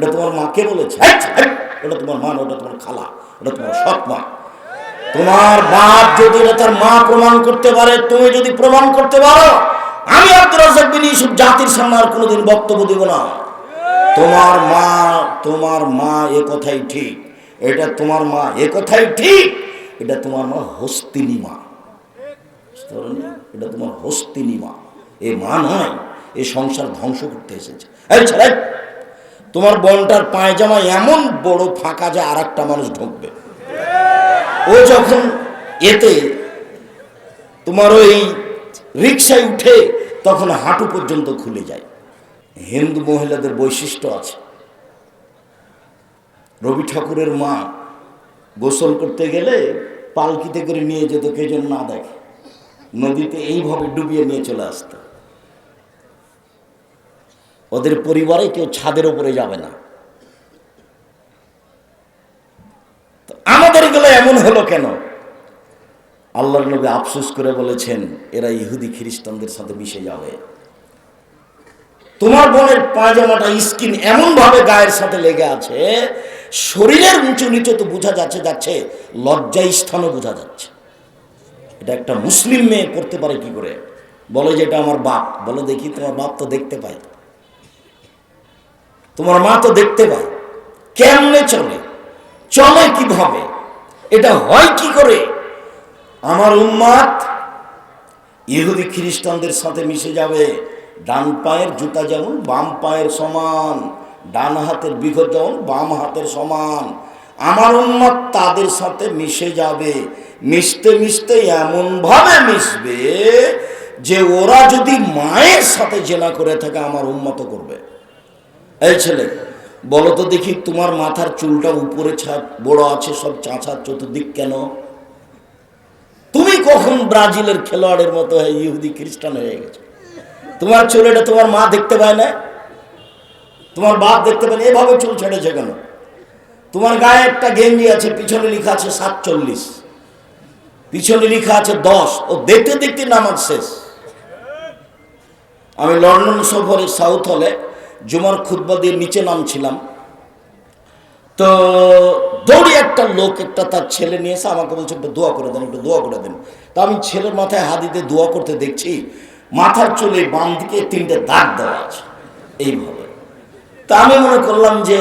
এটা তোমার মা কে বলেছে ওটা তোমার মা ওটা তোমার খালা ওটা তোমার সৎ মা। তোমার বাপ যদি এটা তার মা প্রমাণ করতে পারে, তুমি যদি প্রমাণ করতে পারো, আমি আব্দুল রাজাক বিন ইউসুফ জাতির সামনে আর কোনোদিন বক্তব্য দেব না। তোমার মা তোমার মা এ কথাই ঠিক। এটা তোমার মা এ কথাই ঠিক। এটা তোমার মা হস্তিনী মা। এটা তোমার হস্তিনী মা। এ মা নয়, এ সংসার ধ্বংস করতে এসেছে। তোমার বোনটার পায়জামা এমন বড় ফাঁকা যে আর একটা মানুষ ঢুকবে। ও যখন এতে তোমার ওই রিক্সায় উঠে তখন হাঁটু পর্যন্ত খুলে যায়। হিন্দু মহিলাদের বৈশিষ্ট্য আছে। রবি ঠাকুরের মা গোসল করতে গেলে পালকিতে করে নিয়ে যেত, কে না দেখে। নদীতে এইভাবে ডুবিয়ে নিয়ে চলে আসতো। ওদের পরিবারে কেউ ছাদের উপরে যাবে না। আমাদের এগুলো এমন হলো কেন? আল্লাহর নবী আফসোস করে বলেছেন, এরা ইহুদি খ্রিস্টানদের সাথে মিশে যাবে। তোমার বোনের পায়জামাটা স্কিন এমন ভাবে গায়ের সাথে লেগে আছে, শরীরের উঁচু নিচু তো বোঝা যাচ্ছে যাচ্ছে লজ্জা স্থানও বোঝা যাচ্ছে। এটা একটা মুসলিম মেয়ে করতে পারে কি করে? বলে যে এটা আমার বাপ, বলে দেখি তোমার বাপ তো দেখতে পায়। তোমার মা তো দেখতে পায়। কেমনে চলে? চলে কীভাবে? এটা হয় কি করে? আমার উম্মাদ ইহুদি খ্রিস্টানদের সাথে মিশে যাবে। ডান পায়ের জুতা যেমন, বাম পায়ের সমান, ডান হাতের বিঘত যেমন, বাম হাতের সমান। আমার উন্মত তাদের সাথে মিশে যাবে। মিশতে মিশতে এমনভাবে মিশবে যে ওরা যদি মায়ের সাথে জেনা করে থাকে, আমার উন্মত করবে। এই ছেলে, বলো তো দেখি তোমার মাথার চুলটা উপরে ছাপ বড় আছে, সব চাঁচার চতুর্দিক কেন? তুমি কখন ব্রাজিলের খেলোয়াড়ের মতো হয়ে ইহুদি খ্রিস্টান হয়ে গেছো? তোমার চুল এটা তোমার মা দেখতে পায় না? তোমার বাপ দেখতে পায় না? এভাবে চুল ছেড়েছে কেন? তোমার গায়ে একটা গেঞ্জি আছে, পিছনে লেখা আছে সাতচল্লিশ। পিছনে লেখা আছে দশ। ও দেখতে দেখতে নামাজ শেষ। আমি লন্ডন সফরে সাউথ হলে জুমার খুদ্া দিয়ে নিচে নামছিলাম। তো দৌড়ি একটা লোক, একটা তার ছেলে নিয়ে এসে আমাকে বলছে, একটু দোয়া করে দেন, একটু দোয়া করে দেন। তা আমি ছেলের মাথায় হাত দিতে দোয়া করতে দেখছি, মাথার চুলে বাম দিকে তিনটে দাগ দেওয়া আছে। এইভাবে। তা আমি মনে করলাম যে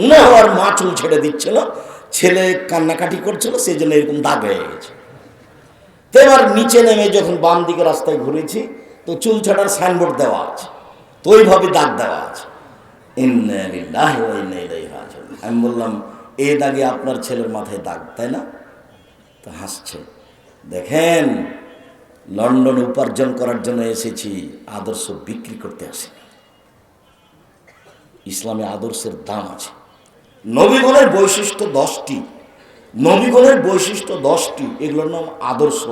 মনে হওয়ার মা চুল ছেড়ে দিচ্ছিল, ছেলে কান্নাকাটি করছিল, সেই জন্য এরকম দাগ হয়ে গেছে। তো এবার নিচে নেমে যখন বাম দিকে রাস্তায় ঘুরেছি, তো চুল ছাড়ার সাইনবোর্ড দেওয়া আছে। ওইভাবে দাগ দেওয়া আছে। আমি বললাম এই দাগে আপনার ছেলের মাথায় দাগ, তাই না? তো হাসছে। দেখেন, লন্ডন উপার্জন করার জন্য এসেছি, আদর্শ বিক্রি করতে আসি ইসলামে আদর্শের দাম আছে। নবীগণের বৈশিষ্ট্য দশটি। নবীগণের বৈশিষ্ট্য দশটি। এগুলোর নাম আদর্শ।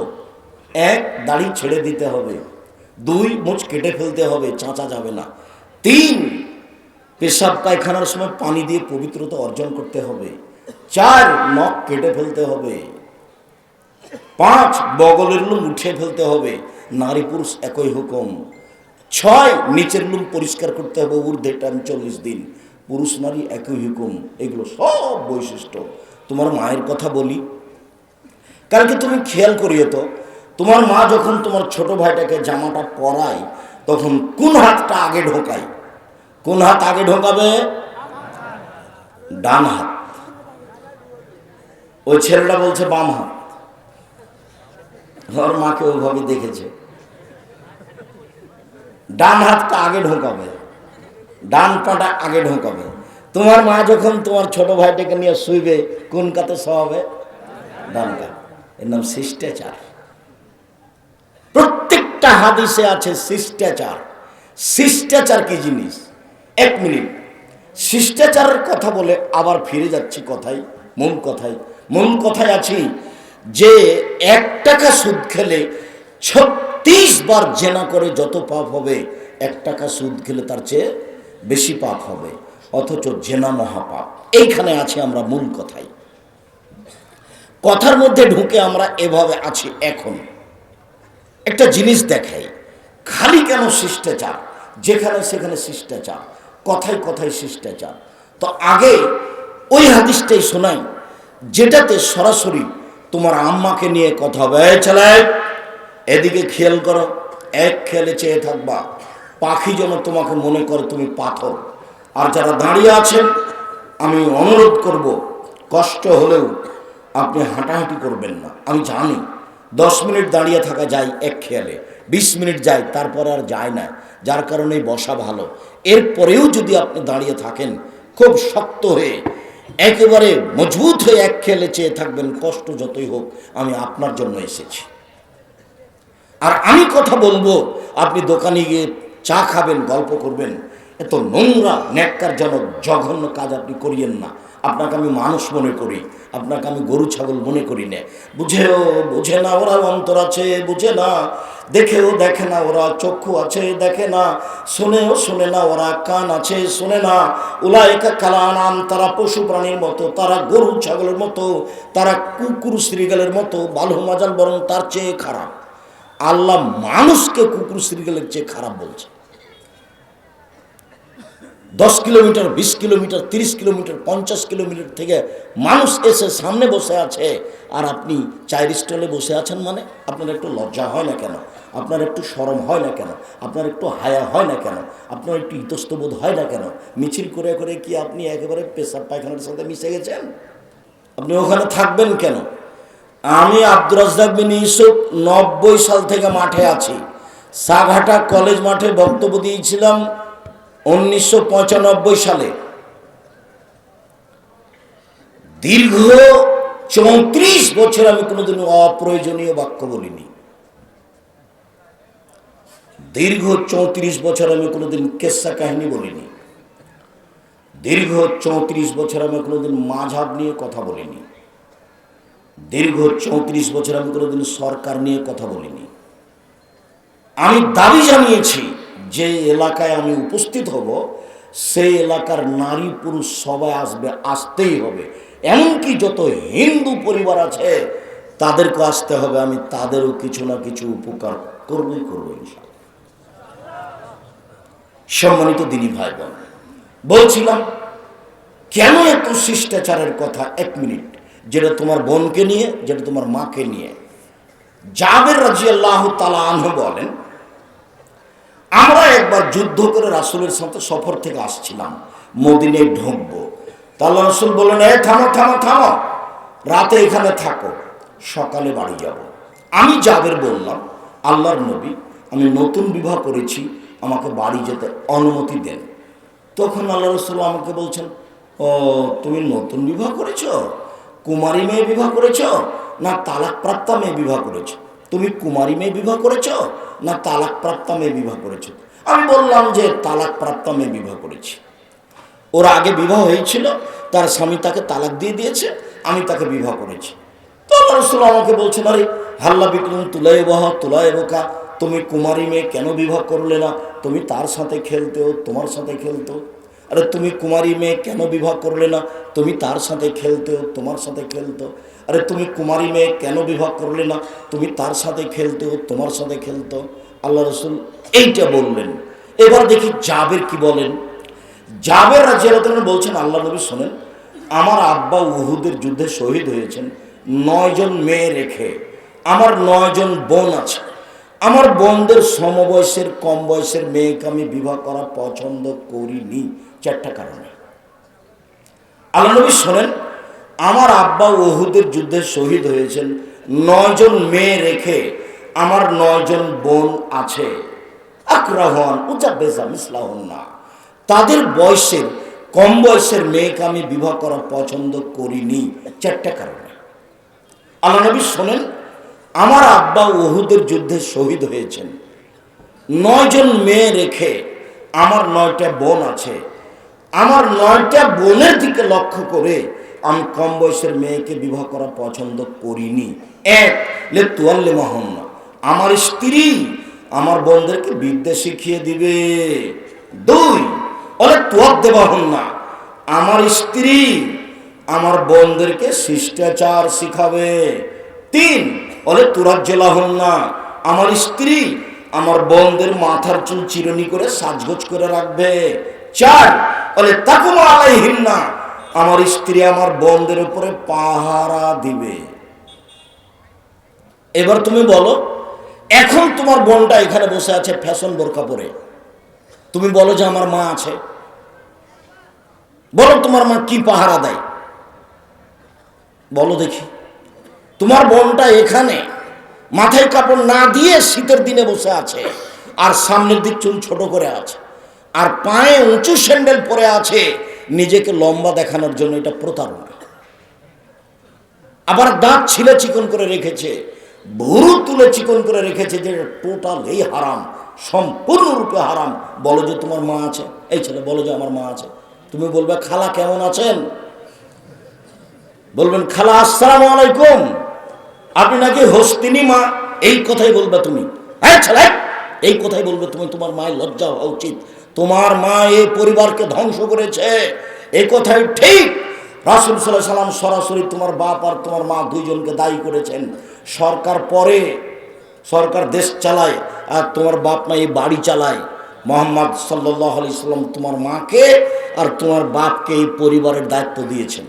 এক, দাড়ি ছেড়ে দিতে হবে। দুই মুচ কেটে ফেলতে হবে, চাঁচা যাবে না। তিন, পেশাব পায়খানার সময় পানি দিয়ে পবিত্রতা অর্জন করতে হবে। চার, নখ কেটে ফেলতে হবে। পাঁচ, বগলের লুম উঠে ফেলতে হবে। নারী পুরুষ একই হুকুম। ছয়, নিচের লুম পরিষ্কার করতে হবে ঊর্ধ্বে টান চল্লিশ দিন। পুরুষ নারী একই হুকুম, এগুলো সব বৈশিষ্ট্য। তোমার মায়ের কথা বলি। কালকে তুমি খেয়াল করিও তো তোমার মা যখন তোমার ছোট ভাইটাকে জামাটা পরায়, তখন কোন হাতটা আগে ঢোকায়? কোন হাত আগে ঢোকাবে? ডান হাত। ওই ছেলেটা বলছে বাম হাত। ওর মাকে ওইভাবে দেখেছে। ডান হাতটা আগে ঢোকাবে। ডান পাটা আগে ঢোকাবে। তোমার মা যখন তোমার ছোট ভাইটাকে নিয়ে শুইবে, কোন কাতে শোয়াবে? ডান কাত। এর নাম শিষ্টাচার। প্রত্যেকটা হাদিসে আছে শিষ্টাচার। শিষ্টাচার কি জিনিস? এক মিনিট। শিষ্টাচারের কথা বলে আবার ফিরে যাচ্ছি কথাই মূল কথাই মূল কথায় আছি যে এক টাকা সুদ খেলে ছত্রিশ বার জেনা করে যত পাপ হবে, এক টাকা সুদ খেলে তার চেয়ে বেশি পাপ হবে, অথচ জেনা মহাপাপ। এইখানে আছি আমরা মূল কথাই কথার মধ্যে ঢুকে আমরা এভাবে আছি এখন। একটা জিনিস দেখাই, খালি কেন শিষ্টাচার? যেখানে সেখানে শিষ্টাচার, কথায় কথায় শিষ্টাচার। তো আগে ওই হাদিসটাই শোনাই, যেটাতে সরাসরি তোমার আম্মাকে নিয়ে কথা হবে চালায় এদিকে খেয়াল করো, এক খেয়ালে চেয়ে থাকবা, পাখি যেন তোমাকে মনে করে তুমি পাথর। আর যারা দাঁড়িয়ে আছেন, আমি অনুরোধ করব, কষ্ট হলেও আপনি হাঁটাহাঁটি করবেন না, আমি জানি। দশ মিনিট দাঁড়িয়ে থাকা যায় এক খেয়ালে, বিশ মিনিট যায়, তারপরে আর যায় না, যার কারণে বসা ভালো। এরপরেও যদি আপনি দাঁড়িয়ে থাকেন, খুব শক্ত হয়ে, একেবারে মজবুত হয়ে এক খেয়ালে চেয়ে থাকবেন, কষ্ট যতই হোক, আমি আপনার জন্য এসেছি। আর আমি কথা বলব, আপনি দোকানে গিয়ে চা খাবেন, গল্প করবেন, এত নোংরা, ন্যাক্কারজনক, জঘন্য কাজ আপনি করিয়েন না। আপনাকে আমি মানুষ মনে করি, আপনাকে আমি গরু, ছাগল মনে করি না। বুঝেও, বুঝে না ওরা অন্তর আছে, বুঝে না। দেখেও দেখে না ওরা চক্ষু আছে, দেখে না। শোনেও শোনে না ওরা কান আছে, শোনে না। ওলা উলায়কা কালানাম, তারা পশু প্রাণীর মতো, তারা গরু, ছাগলের মতো, তারা কুকুর, শ্রীগালের মতো, বালু মাজাল বরং তার চেয়ে খারাপ। আল্লাহ মানুষকে কুকুর, শ্রীগালের চেয়ে খারাপ বলছে। দশ কিলোমিটার, বিশ কিলোমিটার, তিরিশ কিলোমিটার, পঞ্চাশ কিলোমিটার থেকে মানুষ এসে সামনে বসে আছে। আর আপনি চায়ের স্টলে বসে আছেন মানে আপনার একটু লজ্জা হয় না কেন? আপনার একটু সরম হয় না কেন? আপনার একটু হায়া হয় না কেন? আপনার একটু ইতস্তবোধ হয় না কেন? মিছিল করে করে কি আপনি একেবারে পেশাব পায়খানার সাথে মিশে গেছেন? আপনি ওখানে থাকবেন কেন? আমি আব্দুর রাজ্জাক বিন ইউসুফ নব্বই সাল থেকে মাঠে আছি। সাঘাটা কলেজ মাঠে বক্তব্য দিয়েছিলাম উনিশশো পঁচানব্বই সালে। দীর্ঘ চৌত্রিশ বছর আমি কোনোদিন অপ্রয়োজনীয় বাক্য বলিনি। দীর্ঘ চৌত্রিশ বছর আমি কোনোদিন কেসা কাহিনী বলিনি। দীর্ঘ চৌত্রিশ বছর আমি কোনোদিন মাঝাব নিয়ে কথা বলিনি। দীর্ঘ চৌত্রিশ বছর আমি কোনোদিন সরকার নিয়ে কথা বলিনি। আমি দাবি জানিয়েছি যে এলাকায় আমি উপস্থিত হব, সেই এলাকার নারী পুরুষ সবাই আসবে, আসতেই হবে। এমনকি যত হিন্দু পরিবার আছে, তাদেরকে আসতে হবে, আমি তাদেরও কিছু না কিছু উপকার করবই করব। সম্মানিত দিনী ভাই বোন বলছিলাম, কেন এত শিষ্টাচারের কথা এক মিনিট? যেটা তোমার বোনকে নিয়ে, যেটা তোমার মাকে নিয়ে। রাজি আল্লাহ তালা আনহু বলেন আমরা একবার যুদ্ধ করে রাসুলের সাথে সফর থেকে আসছিলাম মদিনে ঢুকবো। তাহলে রসুল বললেন এ থামো থামো থামো। রাতে এখানে থাকো, সকালে বাড়ি যাব। আমি জাবের বললাম, আল্লাহর নবী, আমি নতুন বিবাহ করেছি, আমাকে বাড়ি যেতে অনুমতি দেন। তখন আল্লাহ রসুল আমাকে বলছেন, ও, তুমি নতুন বিবাহ করেছ? কুমারী মেয়ে বিবাহ করেছ? না তালাক প্রাপ্তা মেয়ে বিবাহ করেছ? তুমি কুমারী মেয়ে বিবাহ করেছ না তালাক প্রাপ্তা মেয়ে বিবাহ করেছ? আমি বললাম যে তালাক প্রাপ্তা মেয়ে বিবাহ করেছি। ওর আগে বিবাহ হয়েছিল, তার স্বামী তাকে তালাক দিয়ে দিয়েছে, আমি তাকে বিবাহ করেছি। তো আল্লাহ রসুল আমাকে বলছেন, আরে, হাল্লা বিক্রম, তুলাই বহ, তুলাই বোকা, তুমি কুমারী মেয়ে কেন বিবাহ করলে না? তুমি তার সাথে খেলতেও তোমার সাথে খেলতো আরে তুমি কুমারী মেয়ে কেন বিবাহ করলে না? তুমি তার সাথে খেলতেও তোমার সাথে খেলতো। আরে তুমি কুমারী মেয়ে কেন বিবাহ করলে না? তুমি তার সাথে খেলতেও তোমার সাথে খেলতো। আল্লাহ রসুল এইটা বললেন। এবার দেখি জাবের কি বলেন। জাবের রাজিয়াল বলছেন, আল্লাহ নবী শোনেন, আমার আব্বা উহুদের যুদ্ধে শহীদ হয়েছেন, নয়জন মেয়ে রেখে। আমার নয়জন বোন আছে। আমার বোনদের সমবয়সের কম বয়সের মেয়েকে আমি বিবাহ করা পছন্দ করিনি, চারটা কারণে। আল্লাহ নবী শোনেন, আমার আব্বা ওহুদের যুদ্ধে শহীদ হয়েছেন, নয়জন মেয়ে রেখে আমার নয়জন বোন আছে। আকরাহন উজা বেজা মিসলাহন না তাদের বয়সের কম বয়সের মেয়েকে আমি বিবাহ করা পছন্দ করিনি, চারটা কারণে। আল্লাহ নবী শোনেন আমার আব্বা ওহুদের যুদ্ধে শহীদ হয়েছেন। নয়জন মেয়ে রেখে আমার নয়টা বোন আছে। আমার নয়টা বোনের দিকে লক্ষ্য করে আমি কম বয়সের মেয়েকে বিবাহ করা পছন্দ করিনি। এক, লে তুয়াল্লে আমার স্ত্রী আমার বোনদেরকে বিদ্যা শিখিয়ে দিবে। দুই অনেক তোয়ার দেওয়া হন না আমার স্ত্রী আমার বোনদেরকে শিষ্টাচার শিখাবে। তিন হন না আমার স্ত্রী আমার বোনদের মাথার চুল চিরনি করে সাজগোজ করে রাখবে। চার তাকুম আলাইহিন না আমার স্ত্রী আমার বোনদের উপরে পাহারা দিবে। এবার তুমি বলো, এখন তোমার বোনটা এখানে বসে আছে ফ্যাশন বোরকা পরে। তুমি বলো যে আমার মা আছে। বলো তোমার মা কি পাহারা দেয়। বলো দেখি। তোমার বোনটা এখানে, মাথায় কাপড় না দিয়ে শীতের দিনে বসে আছে, আর সামনের দিক চুল ছোট করে আছে, আর পায়ে উঁচু স্যান্ডেল পরে আছে, নিজেকে লম্বা দেখানোর জন্য এটা প্রতারণা। আবার দাঁত ছিলে চিকন করে রেখেছে, ভুরু তুলে চিকন করে রেখেছে, যে টোটাল এই হারাম, সম্পূর্ণরূপে হারাম। বলো যে তোমার মা আছে? এই ছেলে, বলো যে আমার মা আছে। তুমি বলবে, খালা কেমন আছেন? বলবেন, খালা, আসসালামু আলাইকুম। আপনি নাকি হস্তিনী মা? এই কথাই বলবে তুমি। হ্যাঁ ছেলে, এই কথাই বলবে তুমি। তোমার মায়ের লজ্জা হওয়া উচিত। তোমার মা এই পরিবারকে ধ্বংস করেছে। এই কথাই ঠিক। রাসুল সাল্লাহ সাল্লাম সরাসরি তোমার বাপ আর তোমার মা দুইজনকে দায়ী করেছেন। সরকার পরে সরকার দেশ চালায় আর তোমার বাপ মা এই বাড়ি চালায়। মোহাম্মদ সাল্লাহ আলি সাল্লাম তোমার মাকে আর তোমার বাপকে এই পরিবারের দায়িত্ব দিয়েছেন।